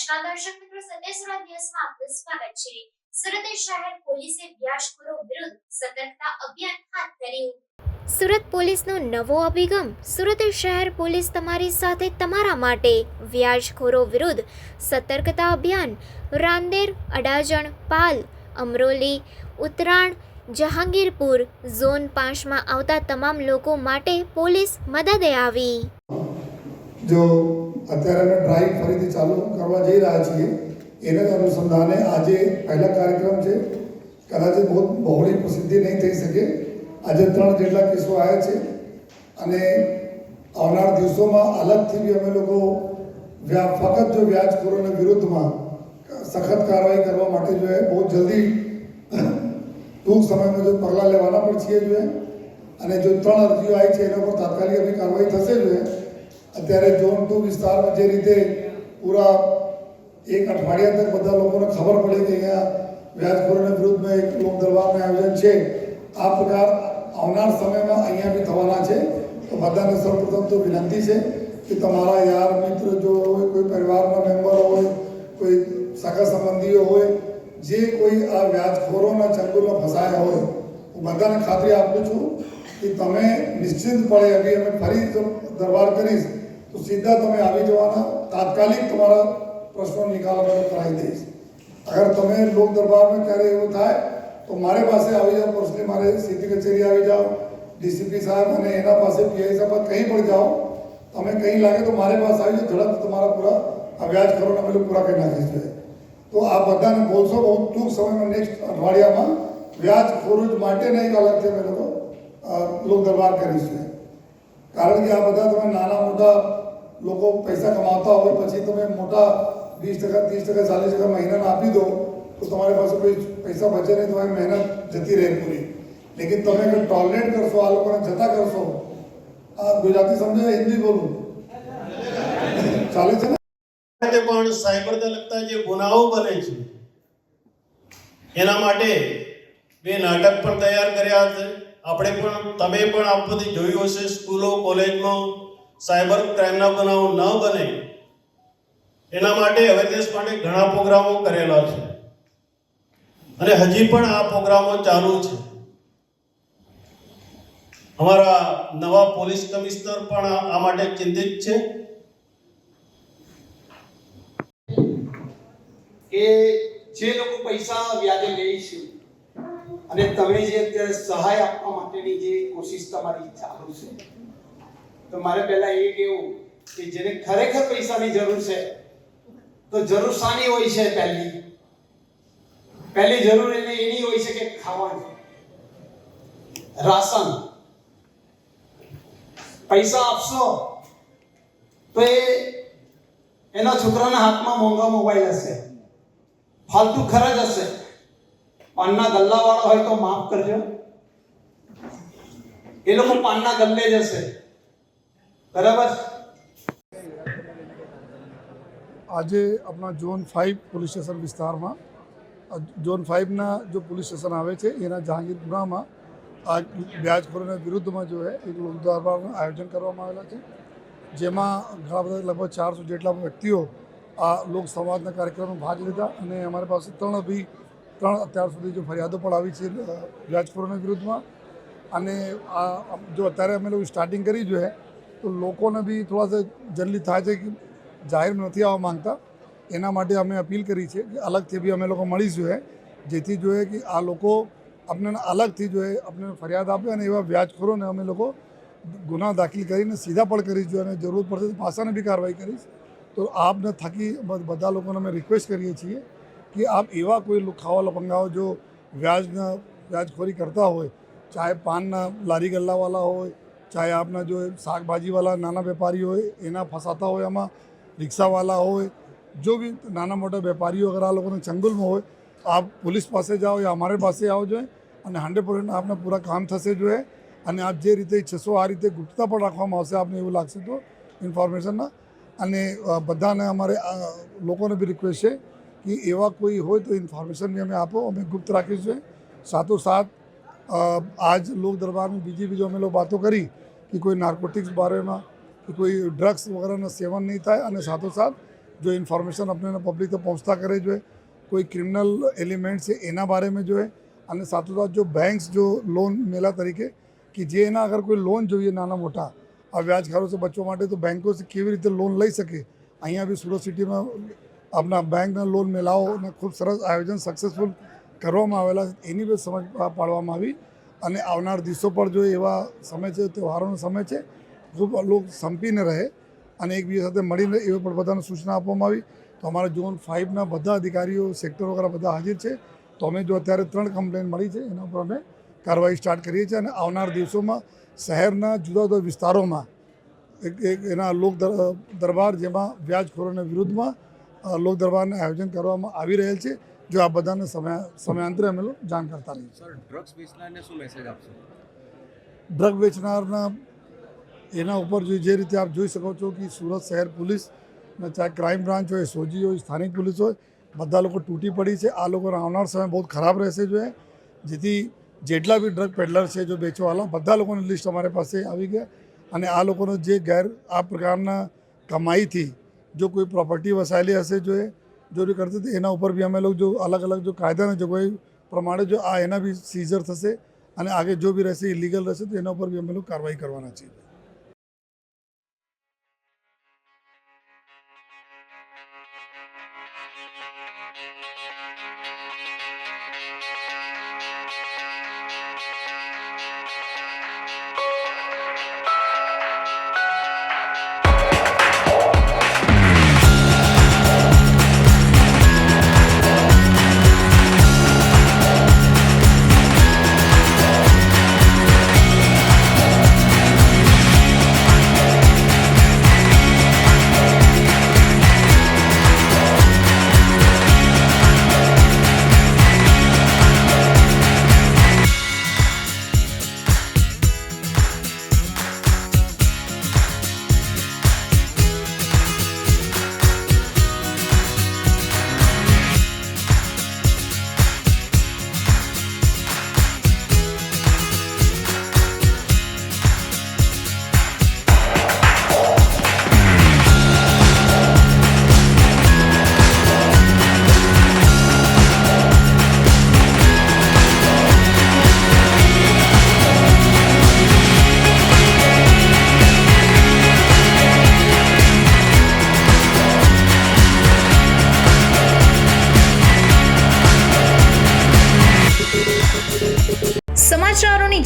નમસ્કાર દર્શક મિત્રો દિવસમાં આપનું સ્વાગત છે. સુરત શહેર પોલીસે વ્યાજખોરો વિરુદ્ધ સતર્કતા અભિયાન હાથ ધર્યું. સુરત પોલીસનો નવો અભિગમ. સુરત શહેર પોલીસ તમારી સાથે તમારા માટે વ્યાજખોરો વિરુદ્ધ સતર્કતા અભિયાન. રાંદેર, અડાજણ, પાલ, અમરોલી ઉત્તરાણ જહાંગીરપુર, ઝોન પાંચમાં આવતા તમામ લોકો માટે પોલીસ મદદે આવી. જો અત્યારે અમે ડ્રાઈવ ફરીથી ચાલુ કરવા જઈ રહ્યા છીએ, એના અનુસંધાને આજે પહેલા કાર્યક્રમ છે. કદાચ બહુ બહોળી પ્રસિદ્ધિ નહીં થઈ શકે. આજે ત્રણ જેટલા કેસો આવ્યા છે અને આવનાર દિવસોમાં અલગથી બી અમે લોકો ફક્ત જો વ્યાજખોરોના વિરુદ્ધમાં સખત કાર્યવાહી કરવા માટે જો બહુ જલ્દી ટૂંક સમયમાં જો પગલાં લેવાના પણ છીએ જોઈએ. અને જો ત્રણ અરજીઓ આવી છે, એના પર તાત્કાલિક અભી કાર્યવાહી થશે જોઈએ. અત્યારે ઝોન ટુ વિસ્તારમાં જે રીતે પૂરા એક અઠવાડિયા તક બધા લોકોને ખબર પડે કે અહીંયા વ્યાજખોરોના વિરુદ્ધમાં એક લોક દરબારનું આયોજન છે. આ પ્રકાર આવનાર સમયમાં અહીંયા બી થવાના છે. તો બધાને સૌપ્રથમ તો વિનંતી છે કે તમારા યાર, મિત્ર જો હોય, કોઈ પરિવારના મેમ્બર હોય, કોઈ સગા સંબંધીઓ હોય, જે કોઈ આ વ્યાજખોરોના ચંગુલમાં ફસાયા હોય, હું બધાને ખાતરી આપું છું કે તમે નિશ્ચિતપણે અભી અમે ફરી જો દરબાર કરીશ તો સીધા તમે આવી જવાના તાત્કાલિક તમારા પ્રશ્નો નિકાલ અમે કરાવી દઈશ અગર તમે લોક દરબારમાં ક્યારે એવું થાય તો મારે પાસે આવી જાઓ પર્સનલી મારે સીધી કચેરી આવી જાઓ ડીસીપી સાહેબ અને એના પાસે પીઆઈ સાહેબ કંઈ પણ જાઓ તમે કંઈ લાગે તો મારે પાસે આવી જાઓ ઝડપ તમારા પૂરા આ વ્યાજ ખરોના અમે લોકો પૂરા કરી નાખીશું તો આ બધાને બોલશો બહુ ટૂંક સમયમાં નેક્સ્ટ અઠવાડિયામાં વ્યાજ ખોરુજ માટેના એક અલગથી અમે લોકો અ, લોક દરબાર કરીશું કારણ કે આ બધા તમે નાના મોટા લોકો પૈસા કમાતા હોય પછી તમે મોટા વીસ ટકા ત્રીસ ટકા ચાલીસ ટકા મહિનાના આપી દો તો તમારી પાસે કોઈ પૈસા બચે નહીં તમારી મહેનત જતી રહે પૂરી લેકિન તમે અગર ટોલરેટ કરશો આ લોકોને જતા કરશો આ ગુજરાતી સમજે હિન્દી બોલું ચાલે છે ને માટે પણ સાયબરને લગતા જે ગુનાઓ બને છે, એના માટે બે નાટક પણ તૈયાર કર્યા છે. આપણે પણ, તમે પણ આ બધી જોયું હશે, સ્કૂલો, કોલેજમાં સાયબર ક્રાઇમના બનાવો ન બને. એના માટે અવેરનેસ માટે ઘણા પ્રોગ્રામો કરેલા છે. અને હજી પણ આ પ્રોગ્રામો ચાલુ છે. અમારા નવા પોલીસ કમિશનર પણ આ માટે ચિંતિત છે. કે જે લોકો પૈસા વ્યાજે લે છે અને તમે જે અત્યારે સહાય આપવા માટેની જે કોશિશ તમારી ચાલુ છે, તો મારે પહેલા એ કહેવું કે જેને ખરેખર પૈસાની જરૂર છે, તો જરૂર શાની હોય છે પહેલી. પહેલી જરૂર એને એની હોય છે કે ખાવાની. રાશન. પૈસા આપશો, તો એ એના છોકરાના હાથમાં મોંઘા મોબાઈલ હશે. ફાલતુ ખર્ચ હશે. પાનના ગલ્લાવાળો હોય તો માફ કરજો. એ લોકો પાનના ગલ્લે જશે. બરાબર? આજે આપણા ઝોન ફાઇવ પોલીસ સ્ટેશન વિસ્તારમાં, ઝોન ફાઇવના જો પોલીસ સ્ટેશન આવે છે, એના જહાંગીરપુરામાં આ વ્યાજખોરોના વિરુદ્ધમાં જો છે એક લોક આયોજન કરવામાં આવેલા છે, જેમાં ઘણા બધા લગભગ ચારસો જેટલા વ્યક્તિઓ આ લોક સંવાદના કાર્યક્રમમાં ભાગ લીધા અને અમારી પાસે ત્રણ બી ત્રણ અત્યાર સુધી જો ફરિયાદો પણ આવી છે વ્યાજખોરોના વિરુદ્ધમાં. અને આ જો અત્યારે અમે લોકો સ્ટાર્ટિંગ કરી જોઈએ, તો લોકોને બી થોડા જલ્દી થાય છે કે જાહેર નથી આવવા માંગતા. એના માટે અમે અપીલ કરી છે કે અલગથી બી અમે લોકો મળીશું એ જેથી જોઈએ કે આ લોકો આપણને અલગથી જોઈએ આપણને ફરિયાદ આપે અને એવા વ્યાજખોરોને અમે લોકો ગુના દાખલ કરીને સીધા પણ કરીશું અને જરૂર પડશે તો પાસાને બી કાર્યવાહી કરીશ. તો આપને થકી બધા લોકોને અમે રિક્વેસ્ટ કરીએ છીએ કે આપ એવા કોઈ લુખાવા લપંગાઓ જો વ્યાજના વ્યાજખોરી કરતા હોય, ચાહે પાનના લારી ગલ્લાવાળા હોય, ચાહે આપના જો શાકભાજીવાળા નાના વેપારી હોય, એના ફસાતા હોય, આમાં રિક્ષાવાળા હોય, જો બી નાના મોટા વેપારીઓ અગર આ લોકોને ચંગુલમાં હોય, આપ પોલીસ પાસે જાઓ યા અમારે પાસે આવો જોઈએ અને હંડ્રેડ પર્સન્ટ આપને પૂરા કામ થશે જોઈએ અને આપ જે રીતે ઈચ્છશો આ રીતે ગુપ્તતા પણ રાખવામાં આવશે, આપને એવું લાગશે તો ઇન્ફોર્મેશનના. અને બધાને અમારે લોકોને બી રિક્વેસ્ટ છે કે એવા કોઈ હોય તો ઇન્ફોર્મેશન અમે આપો અમે ગુપ્ત રાખીશું સાથોસાથ આજ લોક દરબારમાં બીજી બીજો અમે લોકો વાતો કરી કે કોઈ નાર્કોટિક્સ બારેમાં કે કોઈ ડ્રગ્સ વગેરેના સેવન નહીં થાય અને સાથોસાથ જો ઇન્ફોર્મેશન આપણે પબ્લિક તો પહોંચતા કરે જોઈએ કોઈ ક્રિમિનલ એલિમેન્ટ છે એના બારેમાં જોઈએ અને સાથોસાથ જો બેંક્સ જો લોન મેલા તરીકે કે જે એના અગર કોઈ લોન જોઈએ નાના મોટા આ વ્યાજ ખરો છે બચવા માટે તો બેન્કો કેવી રીતે લોન લઈ શકે અહીંયા બી સુરત સિટીમાં આપણા બેંકના લોન મેળાઓને ખૂબ સરસ આયોજન સક્સેસફુલ કરવામાં આવેલા એની બી સમજ પાડવામાં આવી. અને આવનાર દિવસો પર જો એવા સમય છે, તહેવારોનો સમય છે ખૂબ લોકો સંપીને રહે અને એકબીજા સાથે મળીને એવી પણ બધાને સૂચના આપવામાં આવી, તો અમારા ઝોન ફાઇવના બધા અધિકારીઓ સેક્ટર વગેરે બધા હાજર છે. તો અમે જો અત્યારે ત્રણ કમ્પ્લેન મળી છે, એના ઉપર અમે કાર્યવાહી સ્ટાર્ટ કરીએ છીએ અને આવનાર દિવસોમાં શહેરના જુદા જુદા વિસ્તારોમાં એક એક એના લોક દરબાર જેમાં વ્યાજખોરોના વિરુદ્ધમાં લોક દરબારનું આયોજન કરવામાં આવી રહેલ છે. જો આ બધાને સમય સમયાંતરે અમે લોકો જાણ કરતા રહીએ. સર ડ્રગ્સ વેચનારને શું મેસેજ આપશો? ડ્રગ વેચનારના એના ઉપર જો જે રીતે આપ જોઈ શકો છો કે સુરત શહેર પોલીસ ચાહે ક્રાઇમ બ્રાન્ચ હોય સોજી હોય સ્થાનિક પોલીસ હોય બધા લોકો તૂટી પડી છે. આ લોકોનો આવનાર સમય બહુ ખરાબ રહેશે જોઈએ જેથી જેટલા બી ડ્રગ પેડલર છે જો વેચવાવાળા બધા લોકોની લિસ્ટ અમારી પાસે આવી ગયા. અને આ લોકોનો જે ગેર આ પ્રકારના કમાઈથી જો કોઈ પ્રોપર્ટી વસાયેલી હશે જો એ ચોરી કરતી હતી એના ઉપર બી અમે લોકો જો અલગ અલગ જો કાયદાની જોગવાઈ પ્રમાણે જો આ એના બી સીઝર થશે અને આગે જો બી રહેશે ઇલીગલ રહેશે તો એના ઉપર બી અમે લોકો કાર્યવાહી કરવાના છીએ